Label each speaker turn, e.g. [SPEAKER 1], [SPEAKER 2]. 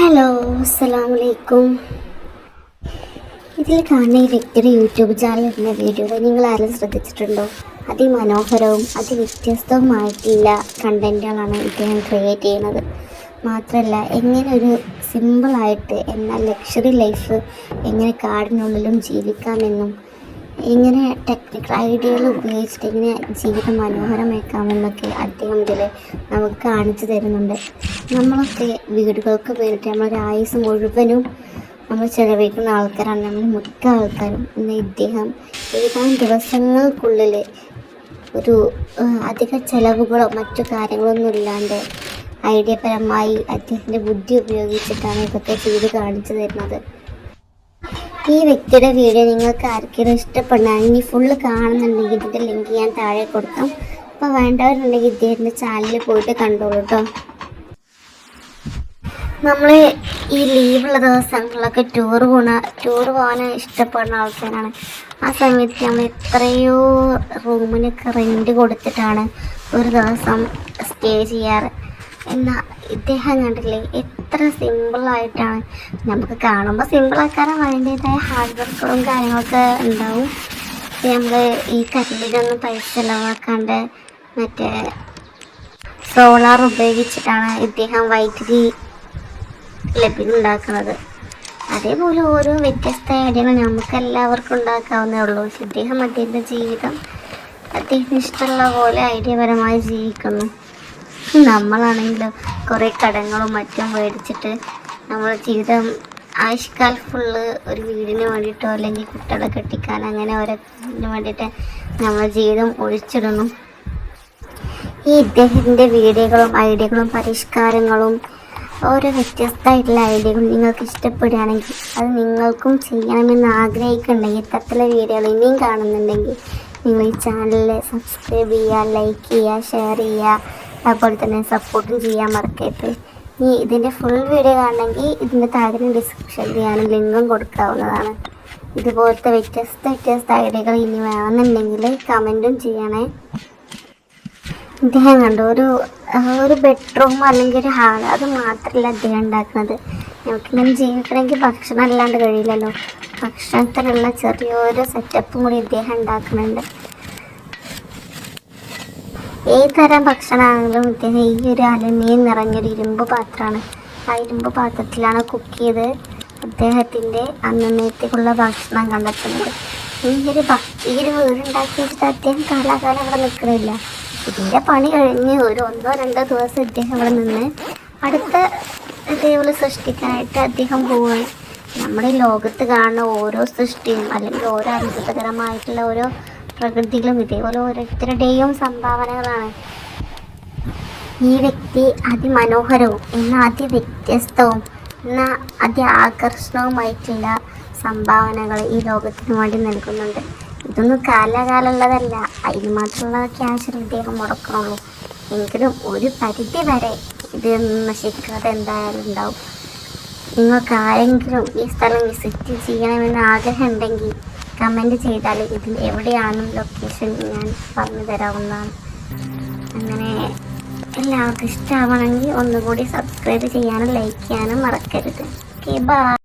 [SPEAKER 1] Hello അസ്സലാമു വലൈക്കും ഇതിൽ കാണുന്ന ഈ വ്യക്തിയുടെ യൂട്യൂബ് ചാനൽ ഇടുന്ന വീഡിയോകൾ നിങ്ങൾ ആരും ശ്രദ്ധിച്ചിട്ടുണ്ടോ? അതിമനോഹരവും അതിവ്യത്യസ്തവുമായിട്ടുള്ള കണ്ടന്റുകളാണ് ഇദ്ദേഹം ക്രിയേറ്റ് ചെയ്യുന്നത്. മാത്രമല്ല എങ്ങനെ ഒരു സിമ്പിളായിട്ട് എന്നാൽ ലക്ഷറി ലൈഫ് എങ്ങനെ കാടിനുള്ളിലും ജീവിക്കാമെന്നും എങ്ങനെ ടെക്നിക്കൽ ഐഡിയകൾ ഉപയോഗിച്ചിട്ട് ഇങ്ങനെ ജീവിതം മനോഹരമാക്കാമെന്നൊക്കെ അദ്ദേഹം ഇതിൽ നമുക്ക് കാണിച്ചു തരുന്നുണ്ട്. നമ്മളൊക്കെ വീടുകൾക്ക് വേണ്ടിയിട്ട് നമ്മളൊരു ആയുസ് മുഴുവനും നമ്മൾ ചിലവഴിക്കുന്ന ആൾക്കാരാണ്. നമ്മൾ മിക്ക ആൾക്കാരും. ഇന്ന് ഇദ്ദേഹം ഏതാനും ദിവസങ്ങൾക്കുള്ളിൽ ഒരു അധിക ചെലവുകളോ മറ്റു കാര്യങ്ങളൊന്നും ഇല്ലാണ്ട് ഐഡിയപരമായി അദ്ദേഹത്തിന്റെ ബുദ്ധി ഉപയോഗിച്ചിട്ടാണ് ഇതൊക്കെ ചെയ്ത് കാണിച്ചു തരുന്നത്. ഈ വ്യക്തിയുടെ വീഡിയോ നിങ്ങൾക്ക് ആർക്കെങ്കിലും ഇഷ്ടപ്പെടാൻ ഇനി ഫുള്ള് കാണുന്നുണ്ടെങ്കിൽ ഇതിന്റെ ലിങ്ക് ഞാൻ താഴെ കൊടുക്കാം. അപ്പോൾ വേണ്ടവരുണ്ടെങ്കിൽ ഇദ്ദേഹത്തിന്റെ ചാനലിൽ പോയിട്ട് കണ്ടോളൂ കേട്ടോ നമ്മൾ ഈ ലീവുള്ള ദിവസങ്ങളിലൊക്കെ ടൂർ പോണ ടൂർ പോകാൻ ഇഷ്ടപ്പെടുന്ന ആൾക്കാരാണ്. ആ സമയത്ത് നമ്മൾ എത്രയോ റൂമിനൊക്കെ റെന്റ് കൊടുത്തിട്ടാണ് ഒരു ദിവസം സ്റ്റേ ചെയ്യാറ്. എന്നാൽ ഇദ്ദേഹം കണ്ടില്ലേ? എത്ര സിമ്പിളായിട്ടാണ് നമുക്ക് കാണുമ്പോൾ സിമ്പിളാക്കാനും അതിന്റെതായ ഹാർഡ് വർക്കുകളും കാര്യങ്ങളൊക്കെ ഉണ്ടാവും. നമ്മൾ ഈ കല്ലിലൊന്നും പൈസ ചിലവാക്കാണ്ട് മറ്റേ സോളാർ ഉപയോഗിച്ചിട്ടാണ് ഇദ്ദേഹം വൈദ്യുതി ലഭ്യമുണ്ടാക്കുന്നത് അതേപോലെ ഓരോ വ്യത്യസ്ത ഐഡിയകൾ നമുക്ക് എല്ലാവർക്കും ഉണ്ടാക്കാവുന്നേ ഉള്ളൂ. പക്ഷെ ഇദ്ദേഹം അദ്ദേഹത്തിന്റെ ജീവിതം അദ്ദേഹത്തിന് ഇഷ്ടമുള്ള പോലെ ഐഡിയപരമായി ജീവിക്കുന്നു. നമ്മളാണെങ്കിലോ കുറേ കടങ്ങളും മറ്റും മേടിച്ചിട്ട് നമ്മൾ ജീവിതം ആയുഷ്കാൽ ഫുള്ള് ഒരു വീടിന് വേണ്ടിയിട്ടോ അല്ലെങ്കിൽ കുട്ടികളെ കെട്ടിക്കാൻ അങ്ങനെ ഓരോന്നിന് വേണ്ടിയിട്ട് നമ്മൾ ജീവിതം ഒഴിച്ചിടുന്നു. ഈ ഇദ്ദേഹത്തിന്റെ വീഡിയോകളും ഐഡിയകളും പരിഷ്കാരങ്ങളും ഓരോ വ്യത്യസ്തമായിട്ടുള്ള ഐഡിയകളും നിങ്ങൾക്ക് ഇഷ്ടപ്പെടുകയാണെങ്കിൽ അത് നിങ്ങൾക്കും ചെയ്യണമെന്ന് ആഗ്രഹിക്കുന്നുണ്ടെങ്കിൽ ഇത്തരത്തിലെ വീഡിയോകൾ ഇനിയും കാണുന്നുണ്ടെങ്കിൽ നിങ്ങൾ ഈ ചാനലിൽ സബ്സ്ക്രൈബ് ചെയ്യുക ലൈക്ക് ചെയ്യുക ഷെയർ ചെയ്യുക അതുപോലെ തന്നെ സപ്പോർട്ടും ചെയ്യാൻ മറക്കരുത്. ഇനി ഇതിന്റെ ഫുൾ വീഡിയോ കാണണമെങ്കിൽ ഇതിന്റെ താഴെ ഡിസ്ക്രിപ്ഷനിൽ ഞാൻ ലിങ്കും കൊടുക്കാവുന്നതാണ്. ഇതുപോലത്തെ വ്യത്യസ്ത വ്യത്യസ്ത ഐഡിയകൾ ഇനി വേണമെന്നുണ്ടെങ്കിൽ കമന്റും ചെയ്യണേ. ഇദ്ദേഹം കണ്ടു? ഒരു ഒരു ബെഡ്റൂം അല്ലെങ്കിൽ ഒരു ഹാൾ അത് മാത്രമല്ല അദ്ദേഹം ഉണ്ടാക്കുന്നത്. നമുക്കിങ്ങനെ ജീവിക്കണമെങ്കിൽ ഭക്ഷണം അല്ലാണ്ട് കഴിയില്ലല്ലോ. ഭക്ഷണത്തിനുള്ള ചെറിയൊരു സെറ്റപ്പും കൂടി ഇദ്ദേഹം ഉണ്ടാക്കുന്നുണ്ട്. ഏത് തരം ഭക്ഷണമാണെങ്കിലും ഇദ്ദേഹം ഈ ഒരു അലുമിനിയം നിറഞ്ഞൊരു ഇരുമ്പ് പാത്രമാണ്. ആ ഇരുമ്പ് പാത്രത്തിലാണ് കുക്ക് ചെയ്ത് അദ്ദേഹത്തിന്റെ അന്നേരത്തേക്കുള്ള ഭക്ഷണം കണ്ടെത്തുന്നത്. ഈ ഒരു ഈ ഒരു വീടുണ്ടാക്കി വെച്ചിട്ട് അദ്ദേഹം കാലാകാലം അവിടെ നിൽക്കുന്നില്ല ഇതിന്റെ പണി കഴിഞ്ഞ് ഒരു ഒന്നോ രണ്ടോ ദിവസം ഇദ്ദേഹം അവിടെ നിന്ന് അടുത്ത ദേവൾ സൃഷ്ടിക്കാനായിട്ട് അദ്ദേഹം പോവുകയാണ് നമ്മുടെ ലോകത്ത് കാണുന്ന ഓരോ സൃഷ്ടിയും അല്ലെങ്കിൽ ഓരോ അത്ഭുതകരമായിട്ടുള്ള ഓരോ പ്രകൃതികളും ഇതേപോലെ ഓരോരുത്തരുടെയും സംഭാവനകളാണ്. ഈ വ്യക്തി അതിമനോഹരവും എന്നാൽ അതി വ്യത്യസ്തവും എന്നാൽ അതി ആകർഷണവുമായിട്ടുള്ള സംഭാവനകൾ ഈ ലോകത്തിന് വേണ്ടി നൽകുന്നുണ്ട്. ഇതൊന്നും കാലാകാലമുള്ളതല്ല. അതിന് മാത്രമുള്ള ക്യാഷ് ഇദ്ദേഹം മുടക്കണുള്ളൂ. എങ്കിലും ഒരു പരിധി വരെ ഇത് നശിക്കാതെ എന്തായാലും ഉണ്ടാവും. നിങ്ങൾക്ക് ആരെങ്കിലും ഈ സ്ഥലം വിസിറ്റ് ചെയ്യണമെന്ന് ആഗ്രഹം ഉണ്ടെങ്കിൽ കമന്റ് ചെയ്താൽ ഇതിൽ എവിടെയാണ് ലൊക്കേഷൻ ഞാൻ പറഞ്ഞു തരാവുന്നതാണ്. അങ്ങനെ എല്ലാവർക്കും ഇഷ്ടമാവണമെങ്കിൽ ഒന്നുകൂടി സബ്സ്ക്രൈബ് ചെയ്യാനും ലൈക്ക് ചെയ്യാനും മറക്കരുത്. Okay bye